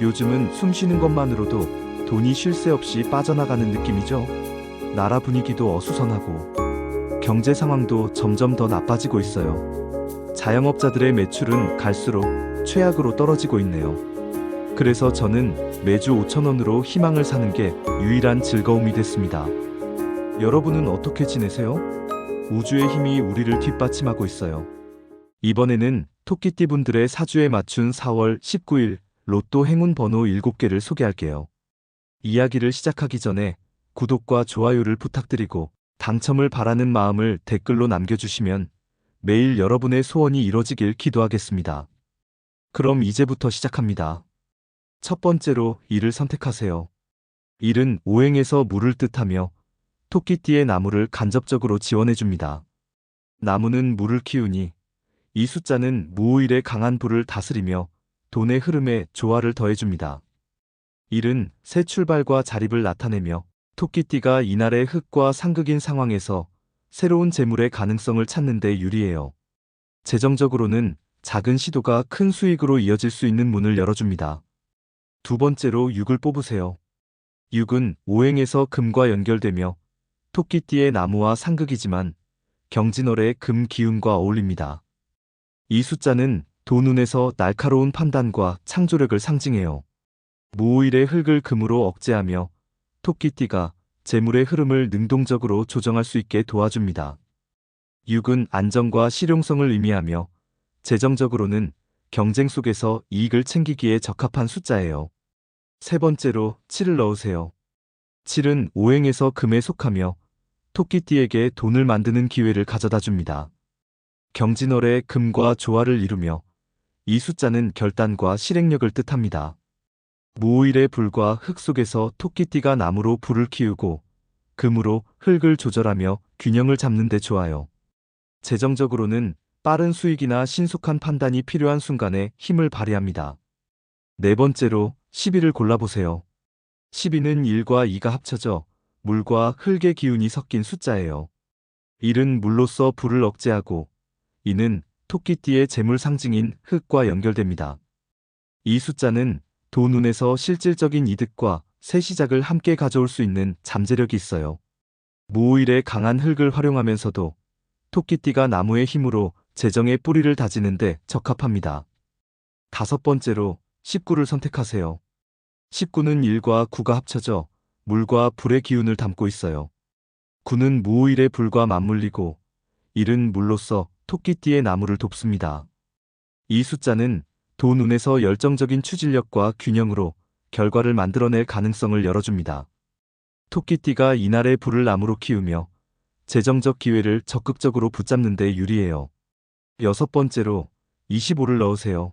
요즘은 숨 쉬는 것만으로도 돈이 쉴 새 없이 빠져나가는 느낌이죠. 나라 분위기도 어수선하고 경제 상황도 점점 더 나빠지고 있어요. 자영업자들의 매출은 갈수록 최악으로 떨어지고 있네요. 그래서 저는 매주 5천원으로 희망을 사는 게 유일한 즐거움이 됐습니다. 여러분은 어떻게 지내세요? 우주의 힘이 우리를 뒷받침하고 있어요. 이번에는 토끼띠 분들의 사주에 맞춘 4월 19일 로또 행운 번호 7개를 소개할게요. 이야기를 시작하기 전에 구독과 좋아요를 부탁드리고 당첨을 바라는 마음을 댓글로 남겨주시면 매일 여러분의 소원이 이뤄지길 기도하겠습니다. 그럼 이제부터 시작합니다. 첫 번째로 일을 선택하세요. 일은 오행에서 물을 뜻하며 토끼띠의 나무를 간접적으로 지원해줍니다. 나무는 물을 키우니 이 숫자는 무오일의 강한 불을 다스리며 돈의 흐름에 조화를 더해줍니다. 일은 새 출발과 자립을 나타내며 토끼띠가 이날의 흙과 상극인 상황에서 새로운 재물의 가능성을 찾는 데 유리해요. 재정적으로는 작은 시도가 큰 수익으로 이어질 수 있는 문을 열어줍니다. 두 번째로 6을 뽑으세요. 6은 오행에서 금과 연결되며 토끼띠의 나무와 상극이지만 경진월의 금 기운과 어울립니다. 이 숫자는 도눈에서 날카로운 판단과 창조력을 상징해요. 무오일의 흙을 금으로 억제하며 토끼띠가 재물의 흐름을 능동적으로 조정할 수 있게 도와줍니다. 6은 안정과 실용성을 의미하며 재정적으로는 경쟁 속에서 이익을 챙기기에 적합한 숫자예요. 세 번째로 7을 넣으세요. 7은 오행에서 금에 속하며 토끼띠에게 돈을 만드는 기회를 가져다 줍니다. 경진월의 금과 조화를 이루며 이 숫자는 결단과 실행력을 뜻합니다. 무오일의 불과 흙 속에서 토끼띠가 나무로 불을 키우고 금으로 흙을 조절하며 균형을 잡는 데 좋아요. 재정적으로는 빠른 수익이나 신속한 판단이 필요한 순간에 힘을 발휘합니다. 네 번째로 12를 골라보세요. 12는 1과 2가 합쳐져 물과 흙의 기운이 섞인 숫자예요. 1은 물로써 불을 억제하고 2는 토끼띠의 재물 상징인 흙과 연결됩니다. 이 숫자는 도눈에서 실질적인 이득과 새 시작을 함께 가져올 수 있는 잠재력이 있어요. 무오일의 강한 흙을 활용하면서도 토끼띠가 나무의 힘으로 재정의 뿌리를 다지는데 적합합니다. 다섯 번째로 19를 선택하세요. 19는 1과 9가 합쳐져 물과 불의 기운을 담고 있어요. 9는 무오일의 불과 맞물리고 1은 물로써 토끼띠의 나무를 돕습니다. 이 숫자는 도 눈에서 열정적인 추진력과 균형으로 결과를 만들어낼 가능성을 열어줍니다. 토끼띠가 이날의 불을 나무로 키우며 재정적 기회를 적극적으로 붙잡는 데 유리해요. 여섯 번째로 25를 넣으세요.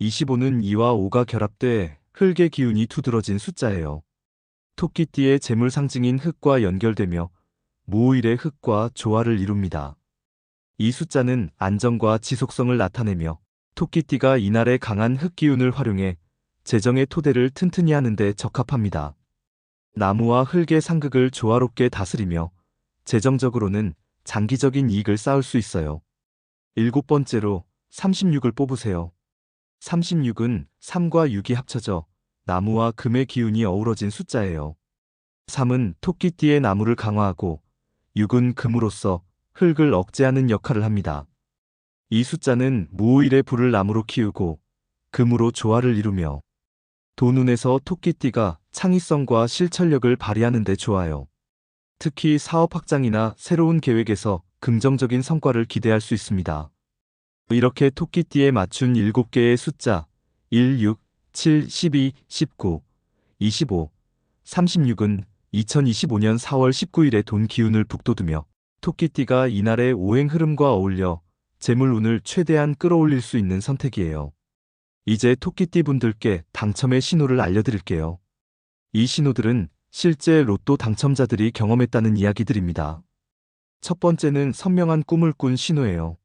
25는 2와 5가 결합돼 흙의 기운이 두드러진 숫자예요. 토끼띠의 재물 상징인 흙과 연결되며 무오일의 흙과 조화를 이룹니다. 이 숫자는 안정과 지속성을 나타내며 토끼띠가 이날의 강한 흙 기운을 활용해 재정의 토대를 튼튼히 하는데 적합합니다. 나무와 흙의 상극을 조화롭게 다스리며 재정적으로는 장기적인 이익을 쌓을 수 있어요. 일곱 번째로 36을 뽑으세요. 36은 3과 6이 합쳐져 나무와 금의 기운이 어우러진 숫자예요. 3은 토끼띠의 나무를 강화하고 6은 금으로써 흙을 억제하는 역할을 합니다. 이 숫자는 무오일의 불을 나무로 키우고 금으로 조화를 이루며 도눈에서 토끼띠가 창의성과 실천력을 발휘하는 데 좋아요. 특히 사업 확장이나 새로운 계획에서 긍정적인 성과를 기대할 수 있습니다. 이렇게 토끼띠에 맞춘 7개의 숫자 1, 6, 7, 12, 19, 25, 36은 2025년 4월 19일에 돈 기운을 북돋우며 토끼띠가 이날의 오행 흐름과 어울려 재물운을 최대한 끌어올릴 수 있는 선택이에요. 이제 토끼띠 분들께 당첨의 신호를 알려드릴게요. 이 신호들은 실제 로또 당첨자들이 경험했다는 이야기들입니다. 첫 번째는 선명한 꿈을 꾼 신호예요.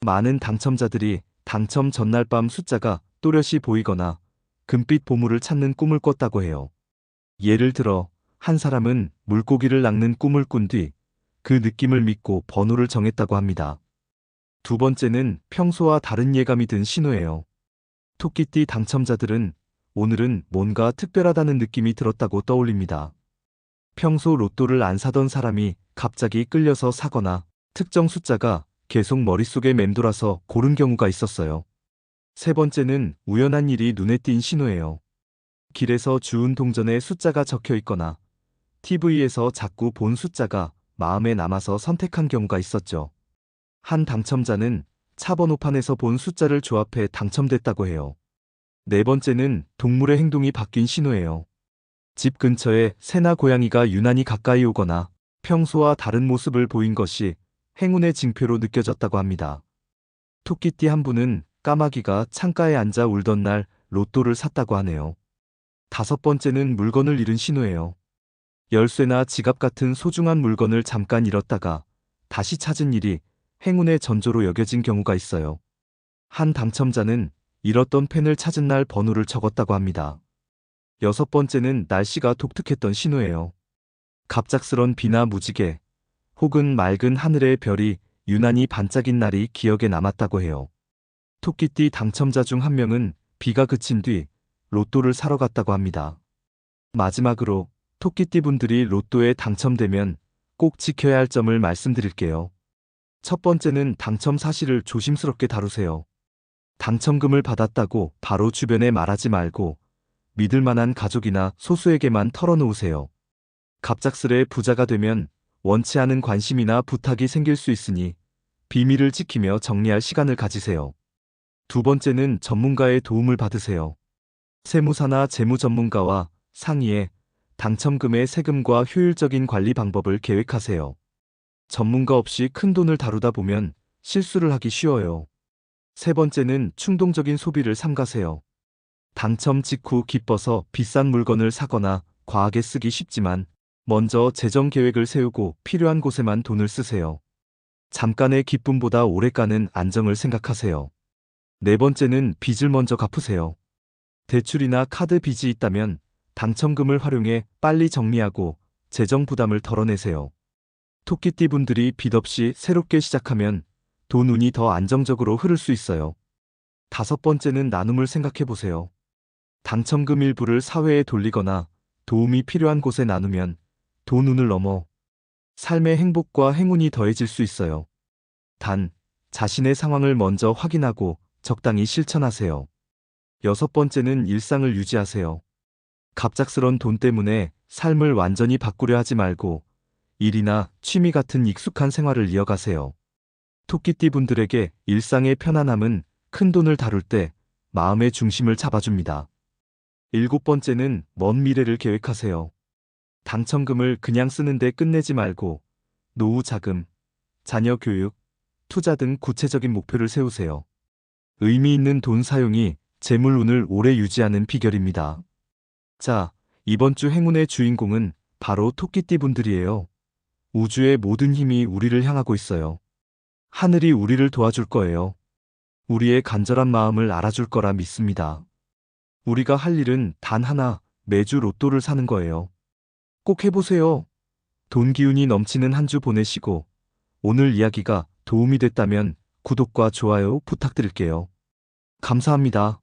많은 당첨자들이 당첨 전날 밤 숫자가 또렷이 보이거나 금빛 보물을 찾는 꿈을 꿨다고 해요. 예를 들어, 한 사람은 물고기를 낚는 꿈을 꾼 뒤 그 느낌을 믿고 번호를 정했다고 합니다. 두 번째는 평소와 다른 예감이 든 신호예요. 토끼띠 당첨자들은 오늘은 뭔가 특별하다는 느낌이 들었다고 떠올립니다. 평소 로또를 안 사던 사람이 갑자기 끌려서 사거나 특정 숫자가 계속 머릿속에 맴돌아서 고른 경우가 있었어요. 세 번째는 우연한 일이 눈에 띈 신호예요. 길에서 주운 동전에 숫자가 적혀 있거나 TV에서 자꾸 본 숫자가 마음에 남아서 선택한 경우가 있었죠. 한 당첨자는 차 번호판에서 본 숫자를 조합해 당첨됐다고 해요. 네 번째는 동물의 행동이 바뀐 신호예요. 집 근처에 새나 고양이가 유난히 가까이 오거나 평소와 다른 모습을 보인 것이 행운의 징표로 느껴졌다고 합니다. 토끼띠 한 분은 까마귀가 창가에 앉아 울던 날 로또를 샀다고 하네요. 다섯 번째는 물건을 잃은 신호예요. 열쇠나 지갑 같은 소중한 물건을 잠깐 잃었다가 다시 찾은 일이 행운의 전조로 여겨진 경우가 있어요. 한 당첨자는 잃었던 펜을 찾은 날 번호를 적었다고 합니다. 여섯 번째는 날씨가 독특했던 신호예요. 갑작스런 비나 무지개, 혹은 맑은 하늘의 별이 유난히 반짝인 날이 기억에 남았다고 해요. 토끼띠 당첨자 중 한 명은 비가 그친 뒤 로또를 사러 갔다고 합니다. 마지막으로 토끼띠 분들이 로또에 당첨되면 꼭 지켜야 할 점을 말씀드릴게요. 첫 번째는 당첨 사실을 조심스럽게 다루세요. 당첨금을 받았다고 바로 주변에 말하지 말고 믿을 만한 가족이나 소수에게만 털어놓으세요. 갑작스레 부자가 되면 원치 않은 관심이나 부탁이 생길 수 있으니 비밀을 지키며 정리할 시간을 가지세요. 두 번째는 전문가의 도움을 받으세요. 세무사나 재무 전문가와 상의해 당첨금의 세금과 효율적인 관리 방법을 계획하세요. 전문가 없이 큰 돈을 다루다 보면 실수를 하기 쉬워요. 세 번째는 충동적인 소비를 삼가세요. 당첨 직후 기뻐서 비싼 물건을 사거나 과하게 쓰기 쉽지만 먼저 재정 계획을 세우고 필요한 곳에만 돈을 쓰세요. 잠깐의 기쁨보다 오래 가는 안정을 생각하세요. 네 번째는 빚을 먼저 갚으세요. 대출이나 카드 빚이 있다면 당첨금을 활용해 빨리 정리하고 재정 부담을 덜어내세요. 토끼띠 분들이 빚 없이 새롭게 시작하면 돈 운이 더 안정적으로 흐를 수 있어요. 다섯 번째는 나눔을 생각해 보세요. 당첨금 일부를 사회에 돌리거나 도움이 필요한 곳에 나누면 돈 운을 넘어 삶의 행복과 행운이 더해질 수 있어요. 단, 자신의 상황을 먼저 확인하고 적당히 실천하세요. 여섯 번째는 일상을 유지하세요. 갑작스런 돈 때문에 삶을 완전히 바꾸려 하지 말고 일이나 취미 같은 익숙한 생활을 이어가세요. 토끼띠 분들에게 일상의 편안함은 큰 돈을 다룰 때 마음의 중심을 잡아줍니다. 일곱 번째는 먼 미래를 계획하세요. 당첨금을 그냥 쓰는데 끝내지 말고 노후 자금, 자녀 교육, 투자 등 구체적인 목표를 세우세요. 의미 있는 돈 사용이 재물 운을 오래 유지하는 비결입니다. 자, 이번 주 행운의 주인공은 바로 토끼띠 분들이에요. 우주의 모든 힘이 우리를 향하고 있어요. 하늘이 우리를 도와줄 거예요. 우리의 간절한 마음을 알아줄 거라 믿습니다. 우리가 할 일은 단 하나, 매주 로또를 사는 거예요. 꼭 해보세요. 돈 기운이 넘치는 한 주 보내시고, 오늘 이야기가 도움이 됐다면 구독과 좋아요 부탁드릴게요. 감사합니다.